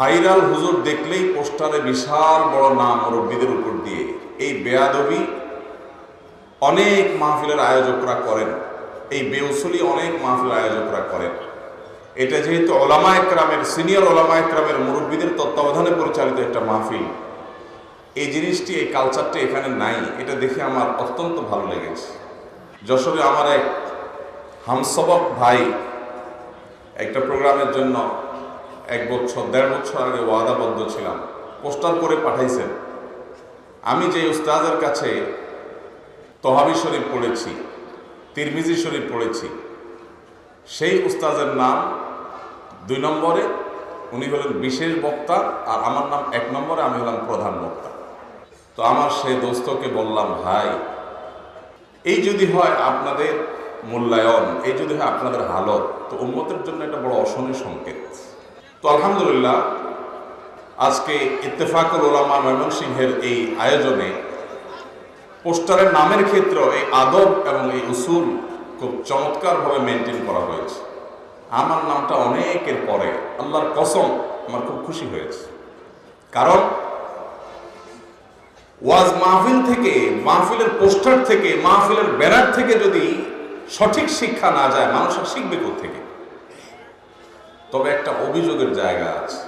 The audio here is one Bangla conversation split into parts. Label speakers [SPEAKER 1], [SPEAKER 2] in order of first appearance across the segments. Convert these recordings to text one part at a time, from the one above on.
[SPEAKER 1] ভাইরাল হুজুর দেখলেই পোস্টারে বিশাল বড় নাম মুরব্বীদের উপর দিয়ে এই বেয়াদবি অনেক মাহফিলের আয়োজকরা করেন। এই বেউসলি অনেক মাহফিলের আয়োজকরা করেন। এটা যেহেতু ওলামা একরামের, সিনিয়র ওলামা একরামের মুরব্বীদের তত্ত্বাবধানে পরিচালিত একটা মাহফিল। এই জিনিসটি, এই কালচারটা এখানে নাই। এটা দেখে আমার অত্যন্ত ভালো লেগেছে। যশোরে আমার এক হামসবক ভাই একটা প্রোগ্রামের জন্য এক বছর, দেড় বছর আগে ওয়াদাবদ্ধ ছিলাম। পোস্টার করে পাঠাইছেন। আমি যে উস্তাদের কাছে তহাবি শরীফ পড়েছি, তিরমিজি শরীফ পড়েছি, সেই উস্তাদের নাম দুই নম্বরে, উনি হলেন বিশেষ বক্তা আর আমার নাম এক নম্বরে, আমি হলাম প্রধান বক্তা। তো আমার সেই দোস্তকে বললাম, ভাই, এই যদি হয় আপনাদের মূল্যায়ন, এই যদি হয় আপনাদের হালত, তো উন্মতের জন্য একটা বড় অশনি সংকেত। তো আলহামদুলিল্লাহ, আজকে ইত্তেফাকুল ওলামা ময়মনসিংহের এই আয়োজনে পোস্টারের নামের ক্ষেত্রেও এই আদব এবং এই উসুল খুব চমৎকারভাবে মেনটেন করা হয়েছে। আমার নামটা অনেকের পরে আল্লাহর কসম আমার খুব খুশি হয়েছে। কারণ ওয়াজ মাহফিল থেকে, মাহফিলের পোস্টার থেকে, মাহফিলের ব্যানার থেকে যদি সঠিক শিক্ষা না যায়, মানুষ শিখবে থেকে তবে একটা অভিযোগের জায়গা আছে।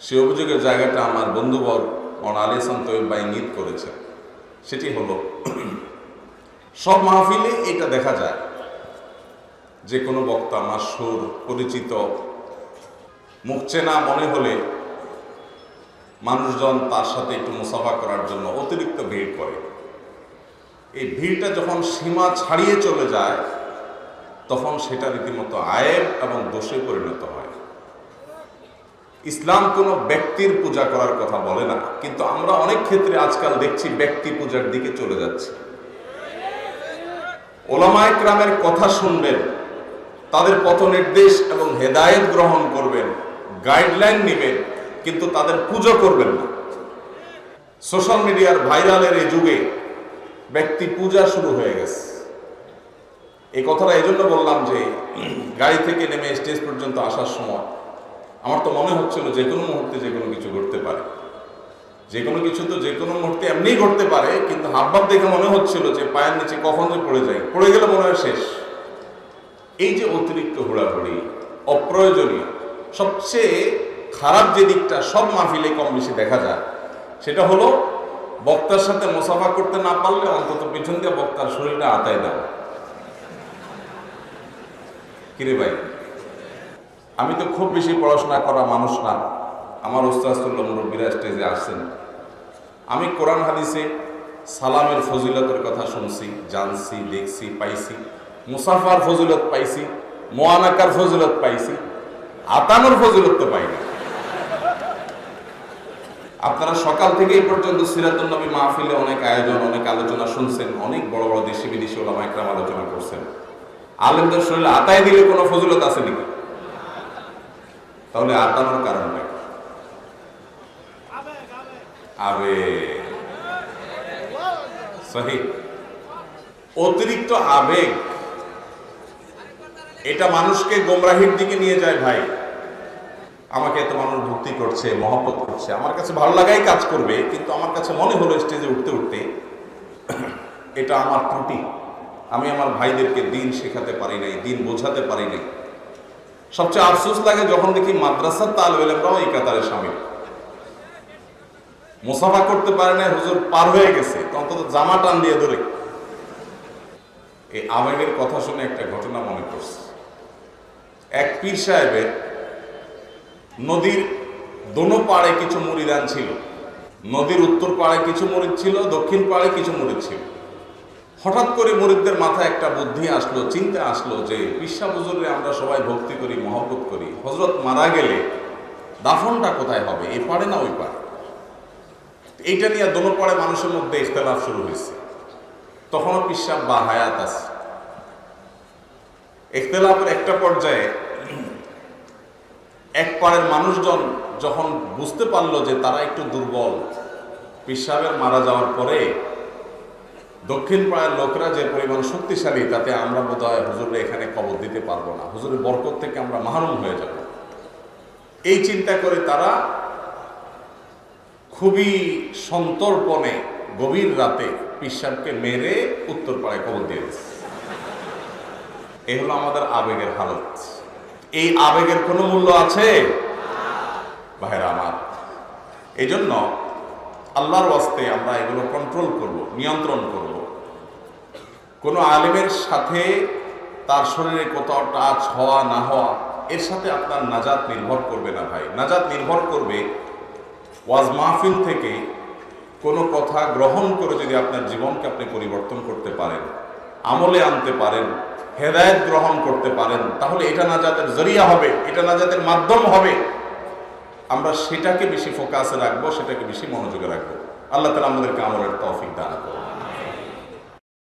[SPEAKER 1] সেই অভিযোগের জায়গাটা আমার বন্ধুবর আলিসান তৈব বা ইঙ্গিত করেছে সেটি হলো, সব মাহফিলে এটা দেখা যায়। যে কোনো বক্তা আমার সুর, পরিচিত, মুখ চেনা মনে হলে মানুষজন তার সাথে একটু মুসাফা করার জন্য অতিরিক্ত ভিড় করে। এই ভিড়টা যখন সীমা ছাড়িয়ে চলে যায় তখন সেটা রীতিমতো আয়েব এবং দোষে পরিণত হয়। ইসলাম কোনো ব্যক্তির পূজা করার কথা বলে না, কিন্তু আমরা অনেক ক্ষেত্রে আজকাল দেখছি ব্যক্তি পূজার দিকে চলে যাচ্ছে। ওলামায় ক্রামের কথা শুনবেন, তাদের পথ নির্দেশ এবং হেদায়েত গ্রহণ করবেন, গাইডলাইন নেবেন, কিন্তু তাদের পুজো করবেন না। সোশ্যাল মিডিয়ার ভাইরালের এই যুগে ব্যক্তি পূজা শুরু হয়ে গেছে। এই কথাটা এই জন্য বললাম যে, গাড়ি থেকে নেমে স্টেজ পর্যন্ত আসার সময় আমার তো মনে হচ্ছিল যে কোনো মুহূর্তে যে কোনো কিছু ঘটতে পারে। যে কোনো কিছু তো যে কোনো মুহূর্তে এমনিই ঘটতে পারে, কিন্তু হাবভাব দেখে মনে হচ্ছিল যে পায়ের নিচে কখন যে পড়ে যায়। পড়ে গেলে মনে হয় শেষ। এই যে অতিরিক্ত হুড়াহুড়ি, অপ্রয়োজনীয়, সবচেয়ে খারাপ যে দিকটা সব মাহফিলে কম বেশি দেখা যায়, সেটা হলো বক্তার সাথে মোসাফা করতে না পারলে অন্তত পিছন দিয়ে বক্তার শরীরটা আতায় দেওয়া। কিরে ভাই? আমি তো খুব বেশি পড়াশোনা করা মানুষ না। আমার ওস্তাদুল্লাহ মুরব্বীরা স্টেজে আসছেন। আমি কোরআন হাদিসে সালামের ফজিলতের কথা শুনছি, জানছি দেখছি পাইছি, মুসাফার ফজিলত পাইছি, মোয়ানাকার ফজিলত পাইছি, আতানোর ফজিলত তো পাইনি। আপনারা সকাল থেকে এই পর্যন্ত সিরাতুল নবী মাহফিলে অনেক আয়োজন, অনেক আলোচনা শুনছেন, অনেক বড় বড় দেশি বিদেশি ওলামা একরাম আলোচনা করছেন। আলেমদের শরীরে আতায় দিলে কোনো ফজিলত আছে নাকি? তাহলে আতানোর কারণ নাকি আবে। অতিরিক্ত আবেগ, এটা মানুষকে গোমরাহির দিকে নিয়ে যায় ভাই। আমাকে এত মানুষ ভক্তি করছে, মহব্বত করছে, আমার কাছে ভালো লাগাই কাজ করবে, কিন্তু আমার কাছে মনে হলো স্টেজে উঠতে উঠতে এটা আমার ত্রুটি। আমি আমার ভাইদেরকে দিন শেখাতে পারি নাই, দিন বোঝাতে পারি নাই। সবচেয়ে আফসোস লাগে যখন দেখি মাদ্রাসার তালবেলেমরাও এই কাতারে সামিল। মোসাফা করতে পারে না হুজুর পার হয়ে গেছে অন্তত জামা টান দিয়ে ধরে। এই আবেগের কথা শুনে একটা ঘটনা মনে করছে এক পীর সাহেবের নদীর দোনো পাড়ে কিছু মুড়িদান ছিল। নদীর উত্তর পাড়ে কিছু মরিদ ছিল, দক্ষিণ পাড়ে কিছু মরিদ ছিল। হঠাৎ করে মরিদদের মাথায় একটা বুদ্ধি আসলো, চিন্তা আসলো যে পিসা বুজুরে আমরা সবাই ভক্তি করি, মহব্বত করি। হজরত মারা গেলে দাফনটা কোথায় হবে? এ পারে না ওই পাড়ে এইটা নিয়ে দোনো পাড়ে মানুষের মধ্যে ইখতলাফ শুরু হয়েছে। তখনও পিসাব বা হায়াত আছে। ইখতলাফের একটা পর্যায়ে এক পাড়ের মানুষজন যখন বুঝতে পারল যে তারা একটু দুর্বল, পিসাবের মারা যাওয়ার পরে দক্ষিণ পাড়ার লোকরা যে পরিমাণ শক্তিশালী, তাতে আমরা বোধ হয় হুজুরে এখানে কবর দিতে পারব না। হুজুরের বরকত থেকে আমরা মাহরুম হয়ে যাব। এই চিন্তা করে তারা খুবই সন্তর্পণে গভীর রাতে পিসাবকে মেরে উত্তর পাড়ায় কবর দিয়ে দিচ্ছে এই হলো আমাদের আবেগের হালত। এই আবেগের কোনো মূল্য আছে? ভাইরা আমার এই জন্য আল্লাহর ওয়াস্তে আমরা এগুলো কন্ট্রোল করব, নিয়ন্ত্রণ করব। কোনো আলেমের সাথে তার শরীরে কোথাও টাচ হওয়া, না হওয়া, এর সাথে আপনার নাজাত নির্ভর করবে না ভাই। নাজাত নির্ভর করবে ওয়াজ মাহফিল থেকে কোনো কথা গ্রহণ করে যদি আপনার জীবনকে আপনি পরিবর্তন করতে পারেন, আমলে আনতে পারেন, হেদায়েত গ্রহণ করতে পারেন, তাহলে এটা নাজাতের জরিয়া হবে, এটা নাজাতের মাধ্যম হবে। আমরা সেটাকে বেশি ফোকাসে রাখব, সেটাকে বেশি মনোযোগে রাখব। আল্লাহ তালা আমাদেরকে আমলের তৌফিক দান করুন।